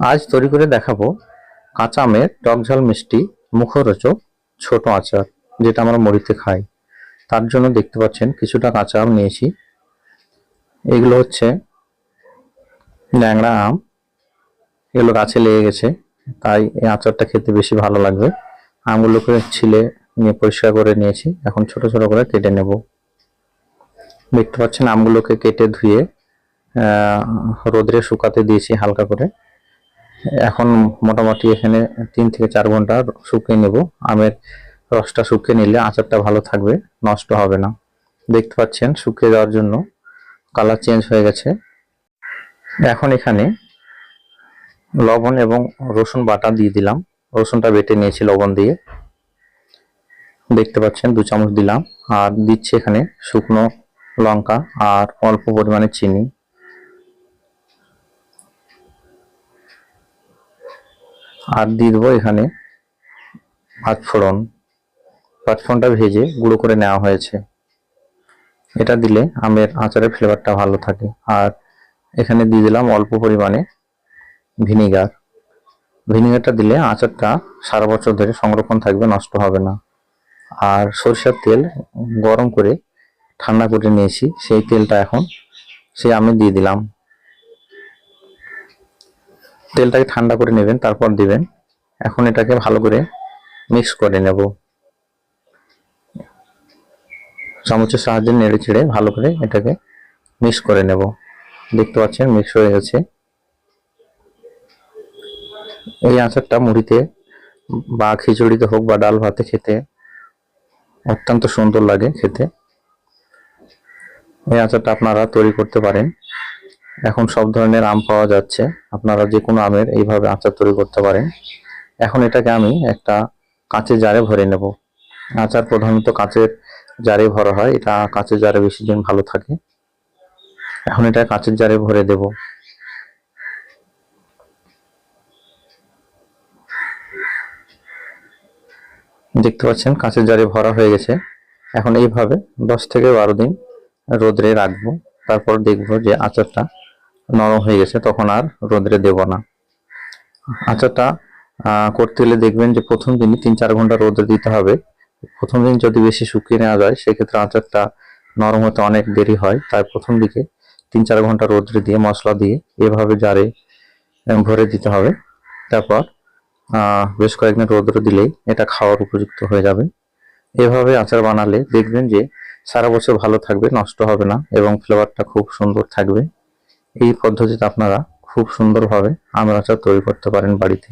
আজ তৈরি করে দেখাবো কাঁচা আমের টক ঝাল মিষ্টি মুখরোচক ছোট আচার যেটা আমরা মুড়িতে খাই। তার জন্য দেখতে পাচ্ছেন কিছুটা কাঁচা আম নিয়েছি। এগুলো হচ্ছে ল্যাংড়া আম। এগুলো গাছে লেগে গেছে, তাই এই আচারটা খেতে বেশি ভালো লাগবে। আমগুলোকে ছিলে নিয়ে পরিষ্কার করে নিয়েছি, এখন ছোট ছোট করে কেটে নেব। দেখতে পাচ্ছেন আমগুলোকে কেটে ধুয়ে রোদ্রে শুকাতে দিয়েছি হালকা করে। এখন মোটামুটি এখানে তিন থেকে চার ঘণ্টা শুকিয়ে নেব। আমের রসটা শুকিয়ে নিলে আচারটা ভালো থাকবে, নষ্ট হবে না। দেখতে পাচ্ছেন, শুকিয়ে যাওয়ার জন্য কালার চেঞ্জ হয়ে গেছে। এখন এখানে লবণ এবং রসুন বাটা দিয়ে দিলাম। রসুনটা বেটে নিয়েছি লবণ দিয়ে। দেখতে পাচ্ছেন, দু চামচ দিলাম। আর দিচ্ছি এখানে শুকনো লঙ্কা আর অল্প পরিমাণে চিনি। আর দিয়ে দেবো এখানে পাঁচফোড়ন পাঁচফোড়নটা ভেজে গুঁড়ো করে নেওয়া হয়েছে। এটা দিলে আমের আচারের ফ্লেভারটা ভালো থাকে। আর এখানে দিয়ে দিলাম অল্প পরিমাণে ভিনিগার। ভিনিগারটা দিলে আচারটা সারা বছর ধরে সংরক্ষণ থাকবে, নষ্ট হবে না। আর সরিষার তেল গরম করে ঠান্ডা করে নিয়েছি, সেই তেলটা এখন সে আমি দিয়ে দিলাম। তেলটাকে ঠান্ডা করে নেবেন, তারপর দিবেন। এখন এটাকে ভালো করে মিক্স করে নেব। চামচের সাহায্যে নেড়ে ছেড়ে ভালো করে এটাকে মিক্স করে নেব। দেখতে পাচ্ছেন মিক্স হয়ে গেছে। এই আচারটা মুড়িতে বা খিচুড়িতে হোক বা ডাল ভাতে খেতে অত্যন্ত সুন্দর লাগে খেতে। এই আচারটা আপনারা তৈরি করতে পারেন। এখন সব ধরনের আম পাওয়া যাচ্ছে। আপনারা যে কোনো আমের এইভাবে আচার তৈরি করতে পারেন। এখন এটাকে আমি একটা কাঁচের জারে ভরে নেব। আচার প্রধানত কাঁচের জারে ভরা হয়। এটা কাঁচের জারে বেশি দিন ভালো থাকে। এখন এটা কাঁচের জারে ভরে দেব। দেখতে পাচ্ছেন কাঁচের জারে ভরা হয়ে গেছে। এখন এইভাবে দশ থেকে বারো দিন রোদ্রে রাখব। তারপর দেখব যে আচারটা নরম হয়ে গেছে, তখন আর রোদ্রে দেব না। আচারটা করতে গেলে দেখবেন যে প্রথম দিনই তিন চার ঘণ্টা রোদ্রে দিতে হবে। প্রথম দিন যদি বেশি শুকিয়ে নেওয়া যায়, সেক্ষেত্রে আচারটা নরম হতে অনেক দেরি হয়। তাই প্রথম দিকে তিন চার ঘণ্টা রোদ্রে দিয়ে, মশলা দিয়ে এভাবে জারে ভরে দিতে হবে। তারপর বেশ কয়েকদিন রোদ্রে দিলেই এটা খাওয়ার উপযুক্ত হয়ে যাবে। এভাবে আচার বানালে দেখবেন যে সারা বছর ভালো থাকবে, নষ্ট হবে না এবং ফ্লেভারটা খুব সুন্দর থাকবে। এই পদ্ধতিতে আপনারা খুব সুন্দরভাবে আমের আচার তৈরি করতে পারেন বাড়িতে।